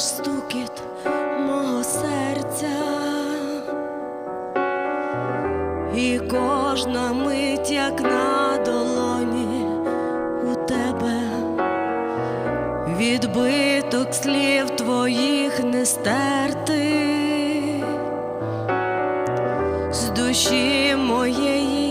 чуєш стукіт мого серця, і кожна мить, як на долоні у тебе, відбиток слів твоїх не стерти з душі моєї